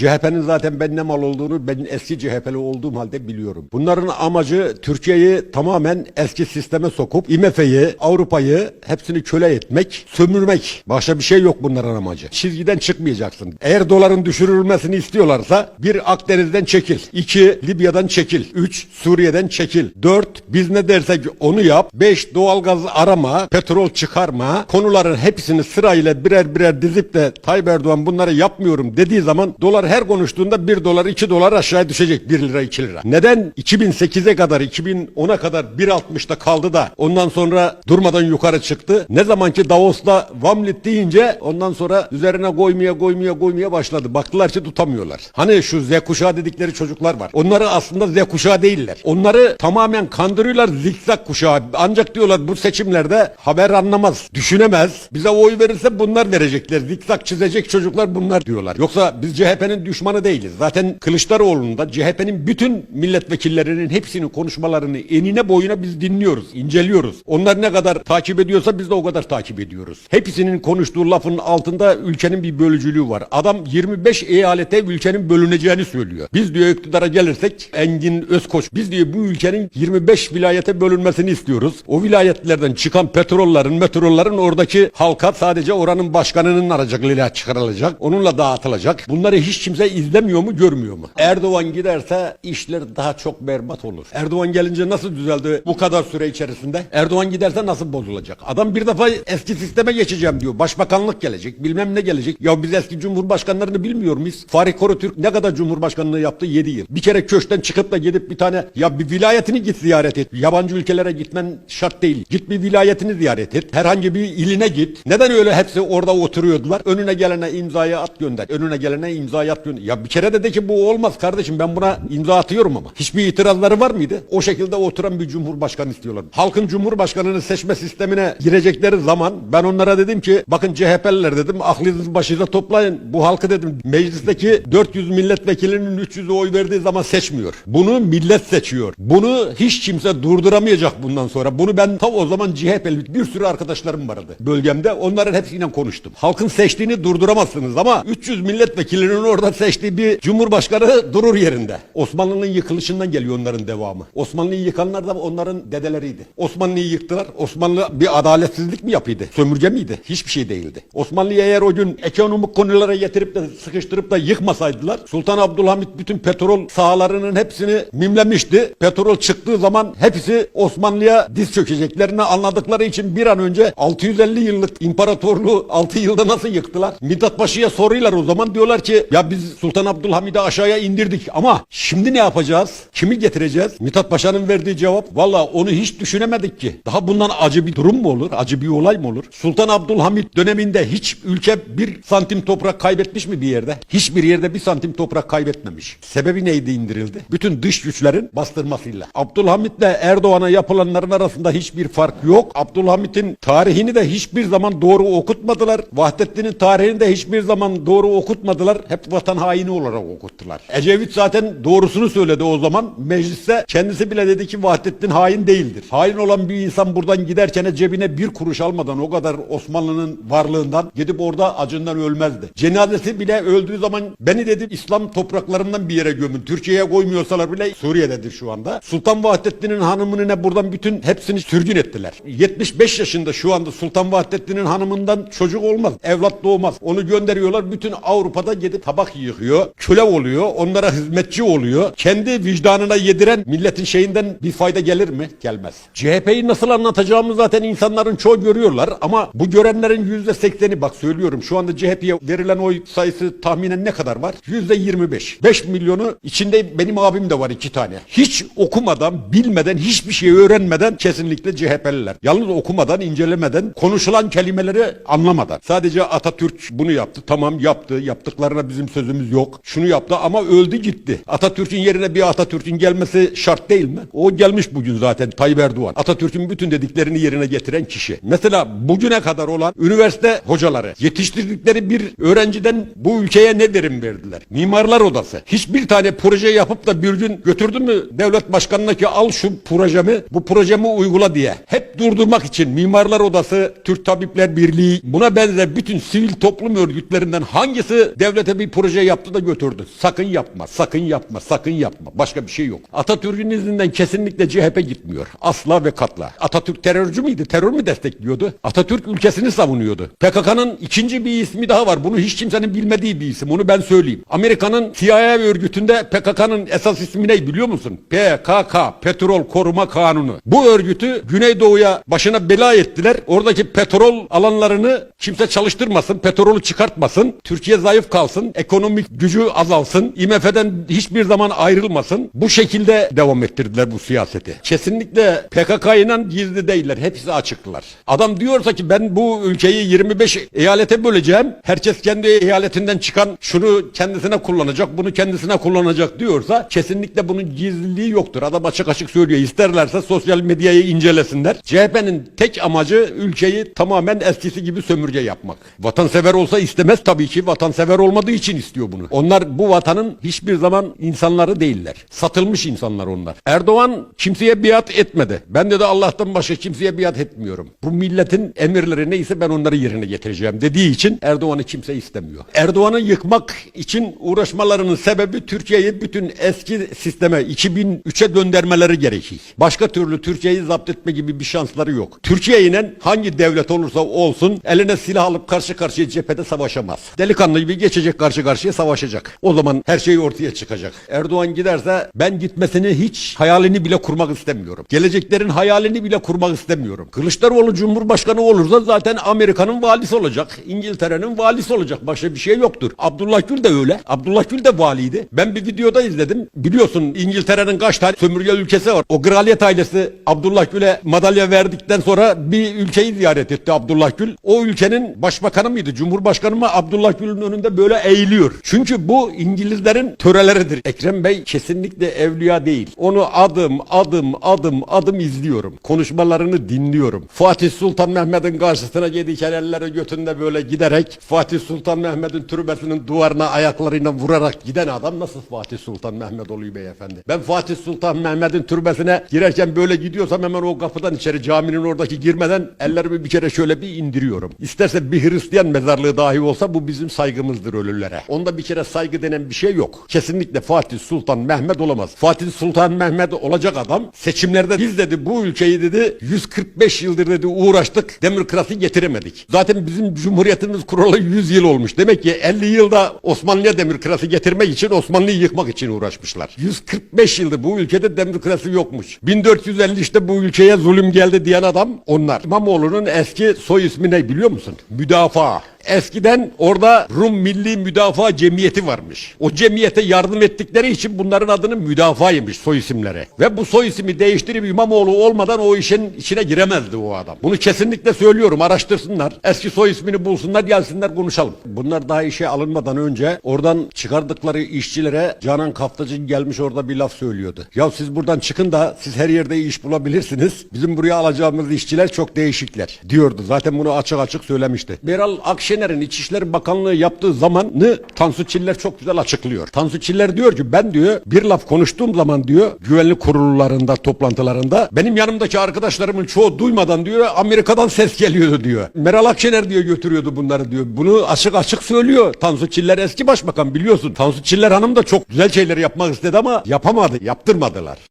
CHP'nin zaten ben ne mal olduğunu ben eski CHP'li olduğum halde biliyorum. Bunların amacı Türkiye'yi tamamen eski sisteme sokup IMF'yi, Avrupa'yı hepsini köle etmek, sömürmek. Başka bir şey yok bunların amacı. Çizgiden çıkmayacaksın. Eğer doların düşürülmesini istiyorlarsa bir Akdeniz'den çekil. iki Libya'dan çekil. Üç Suriye'den çekil. Dört biz ne dersek onu yap. Beş doğalgaz arama, petrol çıkarma. Konuların hepsini sırayla birer birer dizip de Tayyip Erdoğan bunları yapmıyorum dediği zaman dolar her konuştuğunda 1 dolar 2 dolar aşağıya düşecek 1 lira 2 lira. Neden 2008'e kadar 2010'a kadar 1.60'da kaldı da ondan sonra durmadan yukarı çıktı. Ne zaman ki Davos'ta Vamlit deyince ondan sonra üzerine koymaya koymaya koymaya başladı. Baktılar ki tutamıyorlar. Hani şu Z kuşağı dedikleri çocuklar var. Onları aslında Z kuşağı değiller. Onları tamamen kandırıyorlar zikzak kuşağı. Ancak diyorlar bu seçimlerde haber anlamaz, düşünemez. Bize oy verirse bunlar verecekler. Zikzak çizecek çocuklar bunlar diyorlar. Yoksa biz CHP'nin düşmanı değiliz. Zaten Kılıçdaroğlu'nun da CHP'nin bütün milletvekillerinin hepsinin konuşmalarını enine boyuna biz dinliyoruz, inceliyoruz. Onlar ne kadar takip ediyorsa biz de o kadar takip ediyoruz. Hepsinin konuştuğu lafın altında ülkenin bir bölücülüğü var. Adam 25 eyalete ülkenin bölüneceğini söylüyor. Biz diyor iktidara gelirsek Engin Özkoç biz diyor bu ülkenin 25 vilayete bölünmesini istiyoruz. O vilayetlerden çıkan petrollerin, metrollerin oradaki halka sadece oranın başkanının aracılığıyla çıkarılacak. Onunla dağıtılacak. Bunları hiç kimse izlemiyor mu, görmüyor mu? Erdoğan giderse işler daha çok berbat olur. Erdoğan gelince nasıl düzeldi bu kadar süre içerisinde? Erdoğan giderse nasıl bozulacak? Adam bir defa eski sisteme geçeceğim diyor. Başbakanlık gelecek, bilmem ne gelecek. Ya biz eski cumhurbaşkanlarını bilmiyor muyuz? Fahri Korutürk ne kadar cumhurbaşkanlığı yaptı? 7 yıl. Bir kere köşkten çıkıp da gidip bir tane ya bir vilayetini git ziyaret et. Yabancı ülkelere gitmen şart değil. Git bir vilayetini ziyaret et. Herhangi bir iline git. Neden öyle hepsi orada oturuyordular? Önüne gelene imzayı at gönder. Önüne gelene imzayı gönder. Ya bir kere de de ki bu olmaz kardeşim ben buna imza atıyorum ama. Hiçbir itirazları var mıydı? O şekilde oturan bir cumhurbaşkanı istiyorlar. Halkın cumhurbaşkanını seçme sistemine girecekleri zaman ben onlara dedim ki bakın CHP'liler dedim aklınızı başınıza toplayın. Bu halkı dedim meclisteki 400 milletvekilinin 300'ü oy verdiği zaman seçmiyor. Bunu millet seçiyor. Bunu hiç kimse durduramayacak bundan sonra. Bunu ben tam o zaman CHP'li bir sürü arkadaşlarım vardı bölgemde. Onların hepsiyle konuştum. Halkın seçtiğini durduramazsınız ama 300 milletvekilinin orada seçtiği bir cumhurbaşkanı durur yerinde. Osmanlı'nın yıkılışından geliyor onların devamı. Osmanlı'yı yıkanlar da onların dedeleriydi. Osmanlı'yı yıktılar. Osmanlı bir adaletsizlik mi yapıyordu? Sömürge miydi? Hiçbir şey değildi. Osmanlı'yı eğer o gün ekonomik konulara getirip de sıkıştırıp da yıkmasaydılar Sultan Abdülhamit bütün petrol sahalarının hepsini mimlemişti. Petrol çıktığı zaman hepsi Osmanlı'ya diz çökeceklerini anladıkları için bir an önce 650 yıllık imparatorluğu 6 yılda nasıl yıktılar? Mithat Paşa'ya soruyorlar o zaman diyorlar ki ya biz Sultan Abdülhamid'i aşağıya indirdik ama şimdi ne yapacağız? Kimi getireceğiz? Mithat Paşa'nın verdiği cevap valla onu hiç düşünemedik ki. Daha bundan acı bir durum mu olur? Acı bir olay mı olur? Sultan Abdülhamit döneminde hiç ülke bir santim toprak kaybetmiş mi bir yerde? Hiçbir yerde bir santim toprak kaybetmemiş. Sebebi neydi indirildi? Bütün dış güçlerin bastırmasıyla. Abdülhamit'le Erdoğan'a yapılanların arasında hiçbir fark yok. Abdülhamit'in tarihini de hiçbir zaman doğru okutmadılar. Vahdettin'in tarihini de hiçbir zaman doğru okutmadılar. Hep vatan haini olarak okuttular. Ecevit zaten doğrusunu söyledi o zaman. Mecliste kendisi bile dedi ki Vahdettin hain değildir. Hain olan bir insan buradan giderken cebine bir kuruş almadan o kadar Osmanlı'nın varlığından gidip orada acından ölmezdi. Cenazesi bile öldüğü zaman beni dedi İslam topraklarından bir yere gömün. Türkiye'ye koymuyorsalar bile Suriye'dedir şu anda. Sultan Vahdettin'in hanımını ne buradan bütün hepsini sürgün ettiler. 75 yaşında şu anda Sultan Vahdettin'in hanımından çocuk olmaz. Evlat doğmaz. Onu gönderiyorlar. Bütün Avrupa'da gidip tabak yıkıyor. Köle oluyor. Onlara hizmetçi oluyor. Kendi vicdanına yediren milletin şeyinden bir fayda gelir mi? Gelmez. CHP'yi nasıl anlatacağımı zaten insanların çoğu görüyorlar ama bu görenlerin yüzde sekseni bak söylüyorum şu anda CHP'ye verilen oy sayısı tahminen ne kadar var? Yüzde 25. 5 milyonu içinde benim abim de var iki tane. Hiç okumadan, bilmeden, hiçbir şey öğrenmeden kesinlikle CHP'liler. Yalnız okumadan, incelemeden, konuşulan kelimeleri anlamadan. Sadece Atatürk bunu yaptı. Tamam yaptı. Yaptıklarına bizim sözümüz yok. Şunu yaptı ama öldü gitti. Atatürk'ün yerine bir Atatürk'ün gelmesi şart değil mi? O gelmiş bugün zaten Tayyip Erdoğan. Atatürk'ün bütün dediklerini yerine getiren kişi. Mesela bugüne kadar olan üniversite hocaları yetiştirdikleri bir öğrenciden bu ülkeye ne verim verdiler? Mimarlar odası. Hiçbir tane proje yapıp da bir gün götürdü mü devlet başkanına ki al şu projemi bu projemi uygula diye. Hep durdurmak için Mimarlar Odası, Türk Tabipler Birliği buna benzer bütün sivil toplum örgütlerinden hangisi devlete bir proje proje yaptı da götürdü. Sakın yapma, sakın yapma, sakın yapma. Başka bir şey yok. Atatürk'ün izinden kesinlikle CHP gitmiyor. Asla ve katla. Atatürk terörcü müydü? Terör mü destekliyordu? Atatürk ülkesini savunuyordu. PKK'nın ikinci bir ismi daha var. Bunu hiç kimsenin bilmediği bir isim. Onu ben söyleyeyim. Amerika'nın CIA örgütünde PKK'nın esas ismi ne biliyor musun? PKK, Petrol Koruma Kanunu. Bu örgütü Güneydoğu'ya başına bela ettiler. Oradaki petrol alanlarını kimse çalıştırmasın, petrolü çıkartmasın. Türkiye zayıf kalsın, ekonomik gücü azalsın, IMF'den hiçbir zaman ayrılmasın. Bu şekilde devam ettirdiler bu siyaseti. Kesinlikle PKK ile gizli değiller. Hepsi açıktılar. Adam diyorsa ki ben bu ülkeyi 25 eyalete böleceğim. Herkes kendi eyaletinden çıkan şunu kendisine kullanacak, bunu kendisine kullanacak diyorsa kesinlikle bunun gizliliği yoktur. Adam açık açık söylüyor. İsterlerse sosyal medyayı incelesinler. CHP'nin tek amacı ülkeyi tamamen eskisi gibi sömürge yapmak. Vatansever olsa istemez tabii ki. Vatansever olmadığı için istiyor bunu. Onlar bu vatanın hiçbir zaman insanları değiller. Satılmış insanlar onlar. Erdoğan kimseye biat etmedi. Ben de Allah'tan başka kimseye biat etmiyorum. Bu milletin emirleri neyse ben onları yerine getireceğim dediği için Erdoğan'ı kimse istemiyor. Erdoğan'ı yıkmak için uğraşmalarının sebebi Türkiye'yi bütün eski sisteme 2003'e döndürmeleri gerekir. Başka türlü Türkiye'yi zapt etme gibi bir şansları yok. Türkiye ile hangi devlet olursa olsun eline silah alıp karşı karşıya cephede savaşamaz. Delikanlı gibi geçecek karşı karşıya savaşacak. O zaman her şey ortaya çıkacak. Erdoğan giderse ben gitmesini hiç hayalini bile kurmak istemiyorum. Geleceklerin hayalini bile kurmak istemiyorum. Kılıçdaroğlu Cumhurbaşkanı olursa zaten Amerika'nın valisi olacak. İngiltere'nin valisi olacak. Başka bir şey yoktur. Abdullah Gül de öyle. Abdullah Gül de valiydi. Ben bir videoda izledim. Biliyorsun İngiltere'nin kaç tane sömürge ülkesi var. O kraliyet ailesi Abdullah Gül'e madalya verdikten sonra bir ülkeyi ziyaret etti Abdullah Gül. O ülkenin başbakanı mıydı? Cumhurbaşkanı mı? Abdullah Gül'ün önünde böyle eğiliyor. Çünkü bu İngilizlerin töreleridir. Ekrem Bey kesinlikle evliya değil. Onu adım adım adım adım izliyorum. Konuşmalarını dinliyorum. Fatih Sultan Mehmet'in karşısına gidiken elleri götünde böyle giderek Fatih Sultan Mehmet'in türbesinin duvarına ayaklarıyla vurarak giden adam nasıl FatihSultan Mehmet oluyor beyefendi? Ben Fatih Sultan Mehmet'in türbesine girerken böyle gidiyorsam hemen o kapıdan içeri caminin oradaki girmeden ellerimi bir kere şöyle bir indiriyorum. İsterse bir Hristiyan mezarlığı dahi olsa bu bizim saygımızdır ölülere. Onda bir kere saygı denen bir şey yok. Kesinlikle Fatih Sultan Mehmet olamaz. Fatih Sultan Mehmet olacak adam seçimlerde biz dedi bu ülkeyi dedi 145 yıldır dedi uğraştık demokrasi getiremedik. Zaten bizim cumhuriyetimiz kuralı 100 yıl olmuş. Demek ki 50 yılda Osmanlı'ya demokrasi getirmek için Osmanlı'yı yıkmak için uğraşmışlar. 145 yıldır bu ülkede demokrasi yokmuş. 1453'te bu ülkeye zulüm geldi diyen adam onlar. İmamoğlu'nun eski soy ismi ne biliyor musun? Müdafaa. Eskiden orada Rum Milli Müdafaa Cemiyeti varmış. O cemiyete yardım ettikleri için bunların adını müdafaymış soy isimleri. Ve bu soy ismi değiştirip İmamoğlu olmadan o işin içine giremezdi o adam. Bunu kesinlikle söylüyorum araştırsınlar. Eski soy ismini bulsunlar gelsinler konuşalım. Bunlar daha işe alınmadan önce oradan çıkardıkları işçilere Canan Kaftacı gelmiş orada bir laf söylüyordu. Ya siz buradan çıkın da siz her yerde iş bulabilirsiniz. Bizim buraya alacağımız işçiler çok değişikler diyordu. Zaten bunu açık açık söylemişti. Meral Akşener'in İçişleri Bakanlığı yaptığı zamanı Tansu Çiller çok güzel açıklıyor. Tansu Çiller diyor ki ben diyor bir laf konuştuğum zaman diyor güvenlik kurullarında toplantılarında benim yanımdaki arkadaşlarımın çoğu duymadan diyor Amerika'dan ses geliyordu diyor. Meral Akşener diyor götürüyordu bunları diyor. Bunu açık açık söylüyor. Tansu Çiller eski başbakan biliyorsun. Tansu Çiller hanım da çok güzel şeyler yapmak istedi ama yapamadı. Yaptırmadılar.